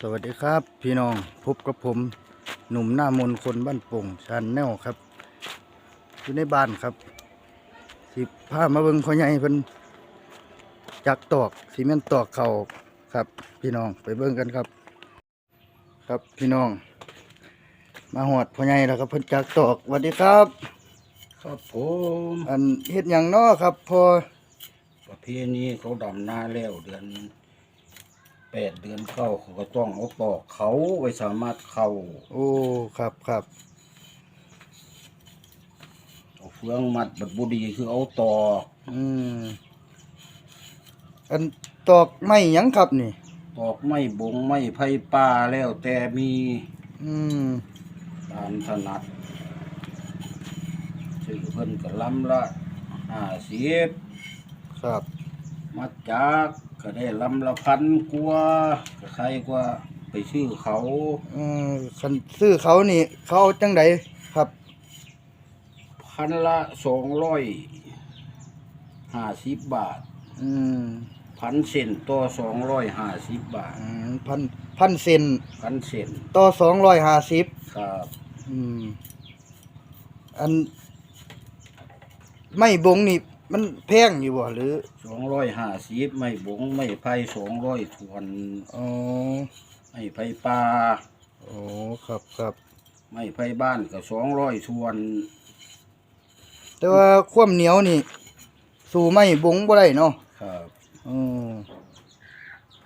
สวัสดีครับ พี่น้องพบกับผมหนุ่มหน้ามนต์คนบ้านโป่งชานแนวครับ อยู่ในบ้านครับ สิพามาเบิ่งพ่อใหญ่เพิ่นจักตอกซีเมนต์ตอกเข่าครับ พี่น้องไปเบิ่งกันครับ ครับพี่น้อง มาหอดพ่อใหญ่แล้วครับเพิ่นจักตอกสวัสดีครับ ครับผมอันเฮ็ดหยังน้อครับพอประเพณีเขาดำนาแล้วเดือนแปดเดือนเข้าเขาก็ต้องเอาตอกเขาไว้สามารถเข้าโอ้ ครับครับเอาเฟืองมัดบัดบุดีคือเอาตอกอืมอันตอกไม้หยังครับนี่ ตอกไม่บงไม่ไผ่ป่าแล้วแต่มีอืมตามถนัดซื้อเพิ่นก็ลำละห้าสิบครับมัดจาก ก็ได้ลำละพันกว่าก็ใครกว่าไปซื้อเขา เออคันซื้อเขานี่ เขาเอาจังไดครับ พันละสองร้อยห้าสิบบาท อืมพันเซนต่อสองร้อยห้าสิบบาท อืมพันพันเซนพันเซนต่อสองร้อยห้าสิบครับอืม อัน ไม่บงนี่ มันแพงอยู่บ่หรือสองร้อยห้าสิบไม่บงไม่ไผ่สองร้อยทวนอ๋อไม่ไผ่ปลาโอ้ครับครับไม่ไผ่บ้านก็สองร้อยทวน แต่ว่าความเหนียวนี่ สู่ไม่บงบ่ได้เนาะครับอืม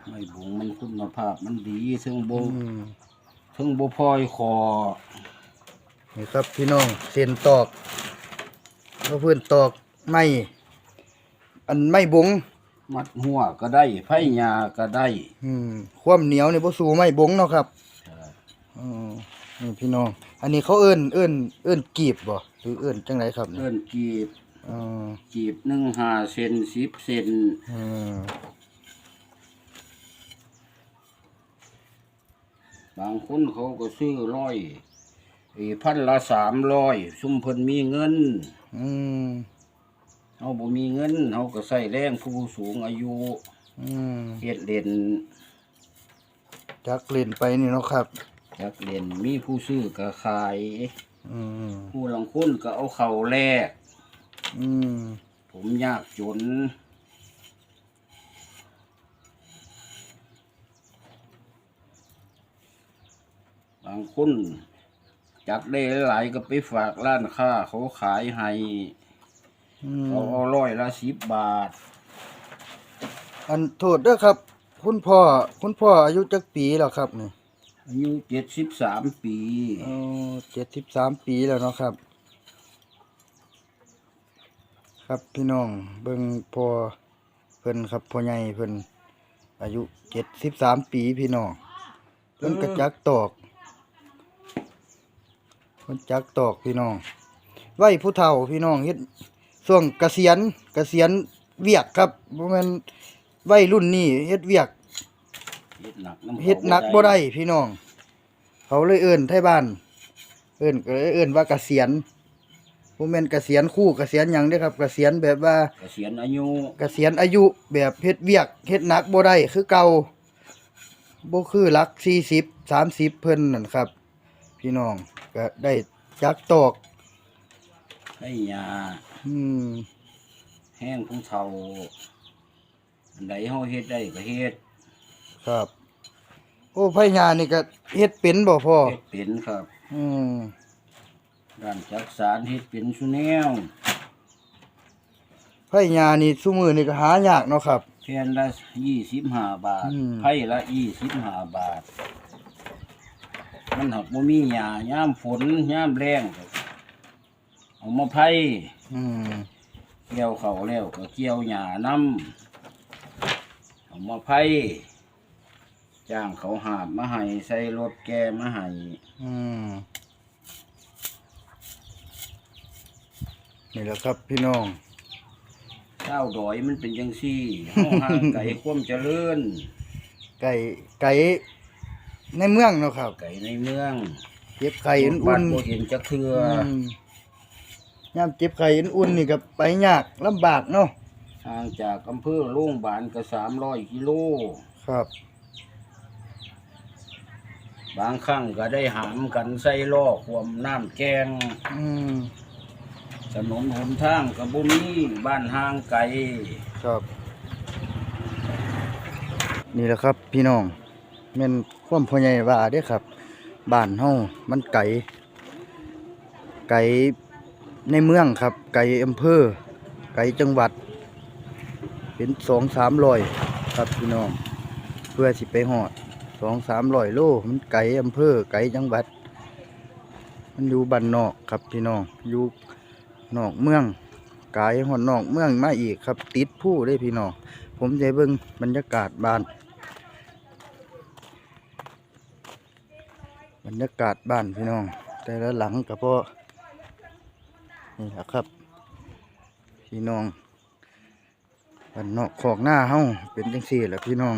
ไม่บงมันคุณภาพมันดีซึ่งโบอืมซึ่งโบพลอยคอนี่ครับพี่น้องเส้นตอกเราเพื่อนตอก ไม่อันไม่บงมัดหัวก็ได้ไผ่ยาก็ได้ อืมความเหนียวนี่บ่สู้ไม่บงเนาะครับครับอืมนี่พี่น้อง อันนี้เขาเอิ้นเอิ้นเอิ้นกีบบ่หรือเอิ้นจังไดครับนี่เลื่อนกีบอ๋อกีบหนึ่งห้าเซนสิบเซนอืมบางคนเขาก็ซื้อร้อยไอ้พันละสามร้อยซุ่มเพิ่นมีเงิน อืม เฮาบ่มีเงินเฮาก็ใส่แรงผู้สูงอายุอืมเฮ็ดเล่นจักเล่นไปนี่เนาะครับ จักเล่นมีผู้ซื้อก็ขาย อืมผู้ลังคนก็เอาเข้าแลกอืมผมยากจน บางคนจักได้หลายๆก็ไปฝากร้านค้าเขาขายให้อืม เขาเอาร้อยละสิบบาท อันโทษเด้อครับ คุณพ่อคุณพ่ออายุจักปีแล้วครับนี่อายุเจ็ดสิบสามปีอ๋อ73ปีแล้วเนาะครับ ครับพี่น้องเบิ่งพ่อเพิ่นครับพ่อใหญ่เพิ่นอายุ73ปีพี่น้องเพิ่นก็จักตอกเพิ่นจักตอกพี่น้องไว้ผู้เฒ่าพี่น้องเฮ็ด ช่วงเกษียณเกษียณเวียกครับบ่แม่นวัยรุ่นนี้เฮ็ดเวียกเฮ็ดหนักน้ำเฮ็ดหนักบ่ได้พี่น้อง เขาเลยเอิ้นไทบ้าน เอิ้นก็เลยเอิ้นว่าเกษียณบ่แม่นเกษียณคู่เกษียณหยังเด้อครับเกษียณแบบว่า เกษียณอายุเกษียณอายุแบบเฮ็ดเวียกเฮ็ดหนักบ่ได้คือเก่าบ่คือหลัก40 30 เพิ่นนั่นครับ พี่น้องก็ได้จักตอก ให้ยาอืมแห้งของเฒ่าอันใดเฮาเฮ็ดได้ก็เฮ็ดครับ โอ้ไผญานี่ก็เฮ็ดเป็นบ่พ่อเฮ็ดเป็นครับ อืมด้านจักสารเฮ็ดเป็นซุแนวไผญานี่ซุมื้อนี่ก็หายากเนาะครับ แผ่นละยี่สิบห้าบาทอืม ไผ่ละยี่สิบห้าบาท มันหักบ่มีหญ้ายามฝนยามแล้งก็ เอามาไผ่อืมเกี่ยวเขาแล้วก็เกี่ยวหญ้านำเอามาไผ่จ้างเขาหาบมาให้ใส่รถแกมาให้อืมนี่แหละครับพี่น้อง เจ้าดอยมันเป็นจังซี่เฮาห่างไกลความเจริญไก่ไก่ในเมืองเนาะครับ ไก่ในเมืองเจ็บไข่บ้าอุ่นนบ่เห็นจักเทื่อๆออืม ยามเจ็บไข่อุ่นๆนี่ก็ไปยากลำบากเนาะห่างจากอำเภอโรงพยาบาลก็300กิโล ครับ บางครั้งก็ได้หามกันใส่ล้อความน้ำแกงอืมถนนหนทางกับบุมีบ้านห่างไกล ครับ นี่แหละครับพี่น้องแม่นความพ่อใหญ่ว่าเด้อครับบ้านเฮามันไกลไกล ในเมืองครับ ไกลอำเภอ ไกลจังหวัด เป็นสองสามร้อยครับพี่น้อง เพื่อสิไปหอดสองสามร้อยโลมันไกลอำเภอ ไกลจังหวัด มันอยู่บ้านนอกครับพี่น้องอยู่นอกเมืองไกลหอดนอกเมืองมาอีกครับ ติดผู้ได้พี่น้องผมจะเบิ่งบรรยากาศบ้าน บรรยากาศบ้านพี่น้อง แต่ละหลังก็พอ นี่แหละครับ พี่น้องบ้านนอกขอกหน้าเฮาเป็นจังซี่แหละพี่น้อง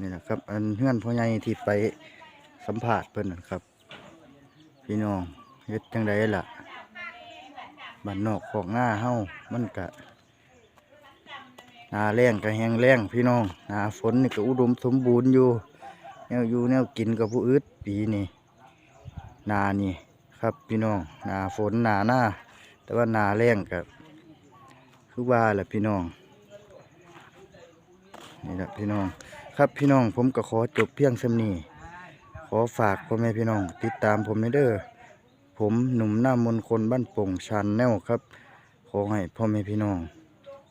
นี่แหละครับ อันเฮือนพ่อใหญ่ที่ไปสัมภาษณ์เพิ่นนะครับ พี่น้องเฮ็ดจังไดล่ะบ้านนอกขอกหน้าเฮามันกะนาแรงก็แหงแรงพี่น้องนาฝนนี่ก็อุดมสมบูรณ์อยู่แนวอยู่แนวกินกับผู้อึดปีนี่นานี่ ครับพี่น้องหนาฝนหนาหน้า แต่ว่าหนาแรงกับคือว่าแหละพี่น้องนี่แหละพี่น้อง ครับพี่น้องผมก็ขอจบเพียงสำนี้ขอฝากพ่อแม่พี่น้อง ติดตามผมในเด้อผมหนุ่มหน้ามนคนบ้านโป่งชันแนวครับ ขอให้พ่อแม่พี่น้อง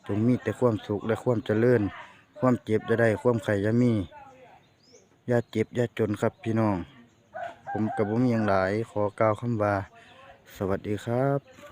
จงมีแต่ความสุขและความเจริญ ความเจ็บจะได้ความไข่จะมีอย่าเจ็บอย่าจนครับพี่น้อง ผมกับผมยังหลายขอกล่าวคำว่า สวัสดีครับ